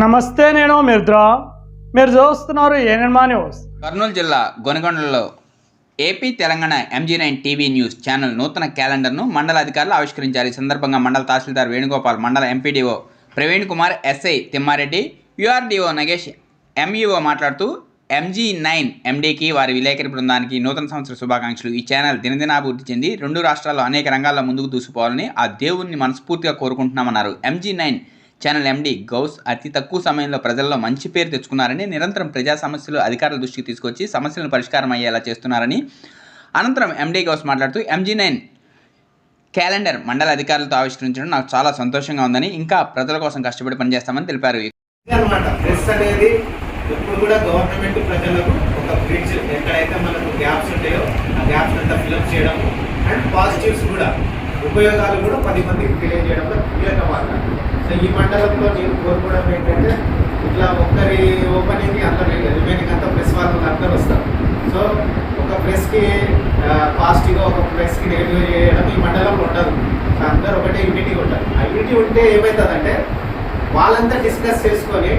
నమస్తే నేను మిర్ద్రా. మీరు చూస్తున్నారు ఏఎన్మా న్యూస్ కర్నూలు జిల్లా గొనగొండలో AP Telangana MG nine TV news channel నూతన క్యాలెండర్ను మండల అధికారులు ఆవిష్కరించారు. ఈ సందర్భంగా మండల తహసీల్దార్ వేణుగోపాల్ మండల MPDO Praveen Kumar SI Thimmareddy URDO Nagesh MEO మాట్లాడుతూ ఎంజీ నైన్ ఎండీకి వారి విలేకరి బృందానికి నూతన సంవత్సర శుభాకాంక్షలు. ఈ ఛానల్ దినదినాభివృద్ధి చెంది రెండు రాష్ట్రాల్లో అనేక రంగాల్లో ముందుకు దూసుకోవాలని ఆ దేవుణ్ణి మనస్ఫూర్తిగా కోరుకుంటున్నామన్నారు MG nine channel MD Ghouse అతి తక్కువ సమయంలో ప్రజల్లో మంచి పేరు తెచ్చుకున్నారని నిరంతరం ప్రజా సమస్యలు అధికారుల దృష్టికి తీసుకొచ్చి సమస్యలను పరిష్కారం అయ్యేలా చేస్తున్నారని అనంతరం ఎండి గౌస్ మాట్లాడుతూ ఎంజీ నైన్ క్యాలెండర్ మండల అధికారులతో ఆవిష్కరించడం నాకు చాలా సంతోషంగా ఉందని ఇంకా ప్రజల కోసం కష్టపడి పనిచేస్తామని తెలిపారు. అనేది ఎప్పుడు కూడా గవర్నమెంట్ ప్రజలకు ఒక బ్రిడ్జ్ ఎక్కడైతే మనకు గ్యాప్స్ ఉంటాయో ఆ గ్యాప్స్ అంతా ఫిల్అప్ చేయడం అండ్ పాజిటివ్స్ కూడా. ఉపయోగాలు కూడా పది మందికి తెలియజేయడంలో కీలక పాత్ర సో ఈ మండలంలో నేను కోరుకోవడం ఏంటంటే ఇట్లా ఒక్కరి ఓపెనింగ్ అందరూ రిమైనింగ్ అంతా ప్రెస్ వాళ్ళకి అందరూ వస్తారు. సో ఒక ప్రెస్కి పాజిటివ్గా ఒక ప్రెస్కి డెలివరీ చేయడం ఈ మండలంలో ఉండదు. అందరూ ఒకటే యూనిటీ ఉంటారు. ఆ యూనిటీ ఉంటే ఏమవుతుందంటే వాళ్ళంతా డిస్కస్ చేసుకొని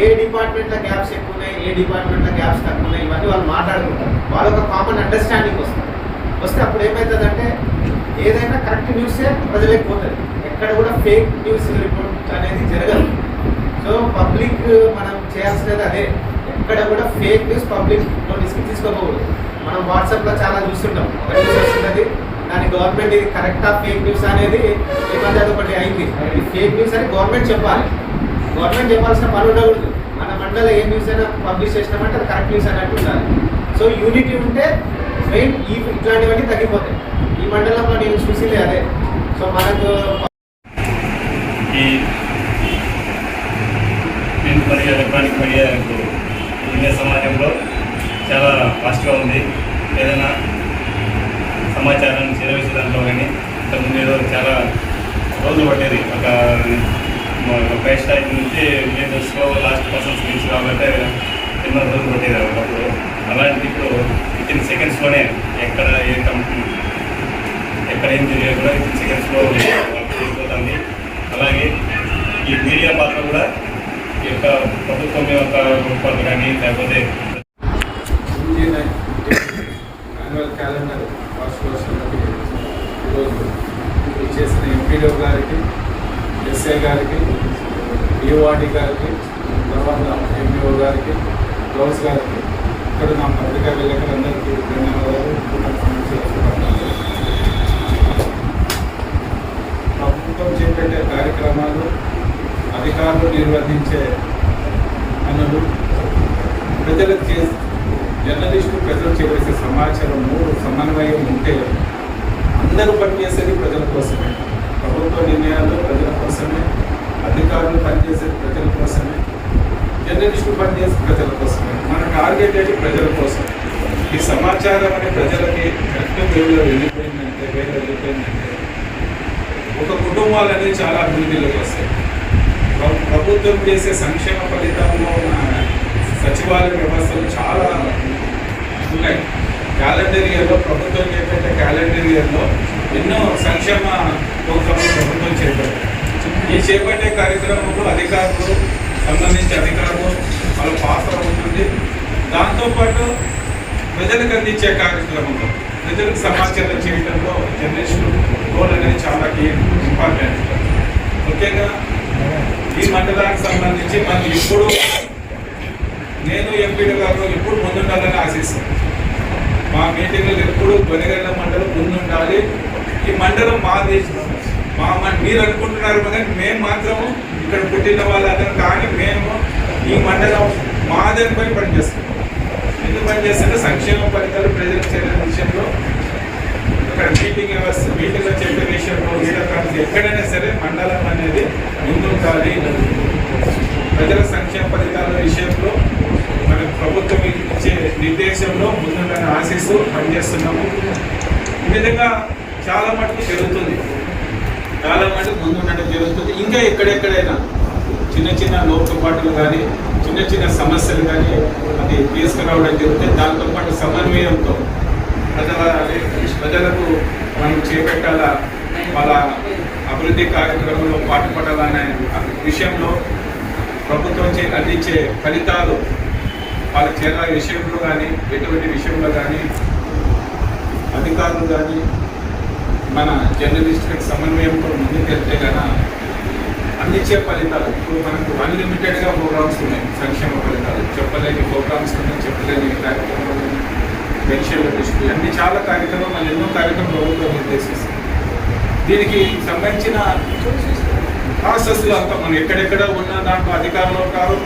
ఏ డిపార్ట్మెంట్లో గ్యాప్స్ ఎక్కువ ఉన్నాయి ఏ డిపార్ట్మెంట్లో గ్యాప్స్ తక్కువ ఉన్నాయి ఇవన్నీ వాళ్ళు మాట్లాడుకుంటారు. వాళ్ళ ఒక కామన్ అండర్స్టాండింగ్ వస్తుంది. వస్తే అప్పుడు ఏమవుతుందంటే ఏదైనా కరెక్ట్ న్యూసే ప్రజలకు పోతుంది ఎక్కడ కూడా ఫేక్ న్యూస్ రిపోర్ట్ అనేది జరగదు. సో పబ్లిక్ మనం చేయాల్సినది అదే. ఎక్కడ కూడా ఫేక్ న్యూస్ పబ్లిక్ నోటీస్కి తీసుకోకూడదు. మనం వాట్సాప్లో చాలా చూస్తుంటాం. ఒక న్యూస్ వస్తున్నది దాని గవర్నమెంట్ ఇది కరెక్టా ఫేక్ న్యూస్ అనేది ఈ మధ్య అయింది. ఇది ఫేక్ న్యూస్ అని గవర్నమెంట్ చెప్పాలి. గవర్నమెంట్ చెప్పాల్సిన పని ఉండకూడదు. మన మండలం ఏ న్యూస్ అయినా పబ్లిష్ చేసినామంటే అది కరెక్ట్ న్యూస్ అన్నట్టు ఉండాలి. సో యూనిటీ ఉంటే మెయిన్ ఈ ఇట్లాంటివన్నీ తగ్గిపోతాయి. ఈ మండలంలో నేను చూసి అదే. సో మనకు ఈ ప్రింట్ మరియు ఎలక్ట్రానిక్ మీడియాకు ఉండే సమాజంలో చాలా ఫాస్ట్గా ఉంది. ఏదైనా సమాచారాన్ని చేరవేసే దాంట్లో కానీ ఇంతకుముందు ఏదో చాలా రోజులు పట్టేది. ఒక ఒక పై స్థాయి నుంచి విలేజెస్లో లాస్ట్ పర్సన్స్ గురించి కాబట్టి ఎన్నో రోజులు పట్టేది ఒకప్పుడు అలాంటి ఇప్పుడు విత్ ఇన్ సెకండ్స్లోనే ఎక్కడ ఏ కంపెనీ ఎక్కడ ఏం జరిగే కూడా విత్ ఇన్ సెకండ్స్లో అయిపోతుంది. అలాగే ఈ మీడియా పాత్ర కూడా ఈ యొక్క ప్రభుత్వం యొక్క రూపాలు కానీ లేకపోతే యాన్యువల్ క్యాలెండర్ వార్షికోత్సవానికి ఈరోజు చేసిన ఎంపీడీఓ గారికి ఎస్ఐ గారికి ఈఓఆర్డి గారికి తర్వాత ఎంపీఓ గారికి గౌస్ గారికి ఇక్కడ నా పత్రికా విలేకరులందరికీ ధన్యవాదాలు. ప్రభుత్వం చేపట్టే కార్యక్రమాలు అధికారులు నిర్వహించే పనులు ప్రజలకు చేసి జర్నలిస్టులు ప్రజలు చేయవలసిన సమాచారం మూడు సమన్వయం ఉంటే అందరూ పనిచేసేది ప్రజల కోసమే. ప్రభుత్వ నిర్ణయాలు ప్రజల కోసమే అధికారులు పనిచేసేది ప్రజల కోసమే. జర్నలిస్టులు పనిచేసేది ప్రజల కోసం మన టార్గెట్ అయితే ప్రజల కోసం? ఈ సమాచారం అనే ప్రజలకి కరెక్ట్ వేలో వెళ్ళిపోయిందంటే వేలో వెళ్ళిపోయిందంటే ఒక కుటుంబాలు అనేది చాలా అభివృద్ధిలోకి వస్తాయి. ప్రభుత్వం చేసే సంక్షేమ ఫలితంలో ఉన్న సచివాలయ వ్యవస్థలు చాలా ఉన్నాయి. క్యాలెండర్ ఇయర్లో ప్రభుత్వం చేపట్టే క్యాలెండర్ ఇయర్లో ఎన్నో సంక్షేమ ప్రోగ్రాంలు ప్రభుత్వం చేపట్టారు ఈ చేపట్టే కార్యక్రమంలో అధికారులు సంబంధించి అధికారులు వాళ్ళ పాత్ర ఉంటుంది. దాంతోపాటు ప్రజలకు అందించే కార్యక్రమంలో ప్రజలకు సమాచారం చేయడంలో జనరేషన్ రోల్ అనేది చాలా ఇంపార్టెంట్. ముఖ్యంగా ఈ మండలానికి సంబంధించి మనం ఎప్పుడు నేను ఎంపీలు గారు ఎప్పుడు ముందుండాలని ఆశిస్తాను మా మీటింగ్లు ఎప్పుడు గొనగండ మండలం ముందుండాలి. ఈ మండలం మాది మా మీరు అనుకుంటున్నారు కానీ మేము మాత్రము ఇక్కడ పుట్టిన వాళ్ళందరం కానీ మేము ఈ మండలం మాదనిపై పోయి పనిచేస్తాం. ఎందుకు పనిచేస్తుంటే సంక్షేమ ఫలితాలు ప్రజలకు చేరిన విషయంలో ఇక్కడ మీటింగ్ వ్యవస్థ మీటింగ్లో చెప్పే విషయంలో వీళ్ళకి ఎక్కడైనా సరే మండలం అనేది ముందుండాలి. ప్రజల సంక్షేమ ఫలితాల విషయంలో మన ప్రభుత్వం ఇచ్చే నిర్దేశంలో ముందుండాలని ఆశిస్తూ పనిచేస్తున్నాము. ఈ విధంగా చాలా మటుకు జరుగుతుంది. కాలం అంటే ముందు ముందుండడం జరుగుతుంది ఇంకా ఎక్కడెక్కడైనా చిన్న చిన్న లోటుపాట్లు కానీ చిన్న చిన్న సమస్యలు కానీ అది తీసుకురావడం జరిగితే దాంతోపాటు సమన్వయంతో ప్రజల ప్రజలకు మనం చేపట్టాల వాళ్ళ అభివృద్ధి కార్యక్రమంలో పాటుపడాలనే విషయంలో ప్రభుత్వం చే అందించే ఫలితాలు వాళ్ళ చేరాల విషయంలో కానీ ఎటువంటి విషయంలో కానీ అధికారులు కానీ మన జర్నలిస్టులకు సమన్వయంతో ముందుకెళ్తే కనుక అందించే ఫలితాలు ఇప్పుడు మనకు అన్లిమిటెడ్గా ప్రోగ్రామ్స్ ఉన్నాయి సంక్షేమ ఫలితాలు. చెప్పలేని ప్రోగ్రామ్స్ ఉన్నాయి చెప్పలేని కార్యక్రమాలు పెన్షన్ల దృష్టి అన్ని చాలా కార్యక్రమాలు ఎన్నో కార్యక్రమాలు ప్రభుత్వం నిర్దేశిస్తుంది. దీనికి సంబంధించిన ప్రాసెస్లో అంతా మనం ఎక్కడెక్కడ ఉన్న దాంట్లో అధికారంలో కాదు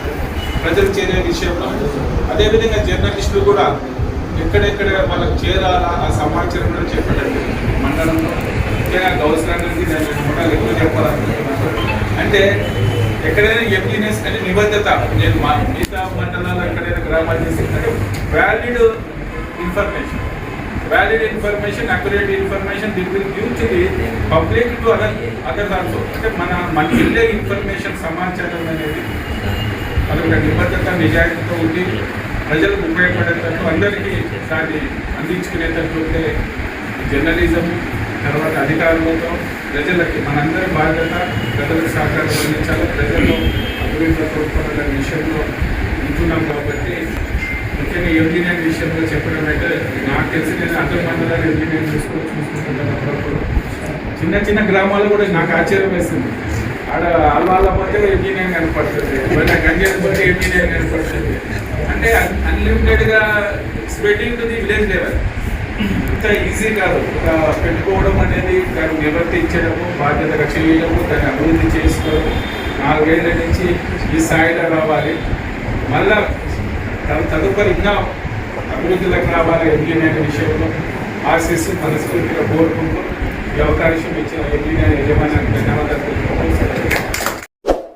ప్రజలు చేరే విషయంలో. అదేవిధంగా జర్నలిస్టులు కూడా ఎక్కడెక్కడ వాళ్ళకి చేరాలా ఆ సమాచారం కూడా చెప్పడండి మండలంలో. ముఖ్యంగా నుంచి నేను కూడా ఎక్కువ చెప్పాలనుకుంటున్నాను. అంటే ఎక్కడైనా ఎంపీనెస్ అంటే నిబద్ధత నేను మా మిగతా మండలాలు ఎక్కడైనా గ్రామాలు చేసి అంటే valid information valid information accurate information that will give to the public to other other దాంట్లో అంటే మన మన వెళ్ళే ఇన్ఫర్మేషన్ సమాచారం అనేది అదొక నిబద్ధత నిజాయితీతో ఉండి ప్రజలకు ఉపయోగపడేటట్టు అందరికీ దాన్ని అందించుకునేటట్టు జర్నలిజం తర్వాత అధికారులతో ప్రజలకి మనందరి బాధ్యత ప్రజలకు సహకారం అందించాలి. ప్రజల్లో అభివృద్ధి తోడ్పడాలనే విషయంలో ఉంటున్నాం కాబట్టి ముఖ్యంగా ఎంజీనియర్ విషయంలో చెప్పడం అయితే నాకు తెలిసి నేను అందరి మండలాలు ఎంజీనియర్ చూసుకొని చూసుకుంటున్నాను అప్పుడప్పుడు చిన్న చిన్న గ్రామాలు కూడా నాకు ఆశ్చర్యం వేస్తుంది ఆడ అల్వాళ్ళ పోతే ఇంజనీరింగ్ కనపడుతుంది. మళ్ళీ గంజాయి పోతే ఎంజీనియర్ కనపడుతుంది. అంటే అన్లిమిటెడ్గా spreading to the village level ఇంత ఈజీ కాదు. పెట్టుకోవడం అనేది దాన్ని నివర్తించడము బాధ్యతగా చేయడము దాన్ని అభివృద్ధి చేసుకోవడం నాలుగేళ్ళ నుంచి ఈ స్థాయిలో రావాలి. మళ్ళా తదుపరి ఇంకా అభివృద్ధిలోకి రావాలి ఇంజనీర్ విషయంలో. ఆశిస్తూ మనస్ఫూర్తిగా కోరుకుంటూ ఈ అవకాశం ఇచ్చిన ఇంజనీర్ యజమానానికి ధన్యవాదాలు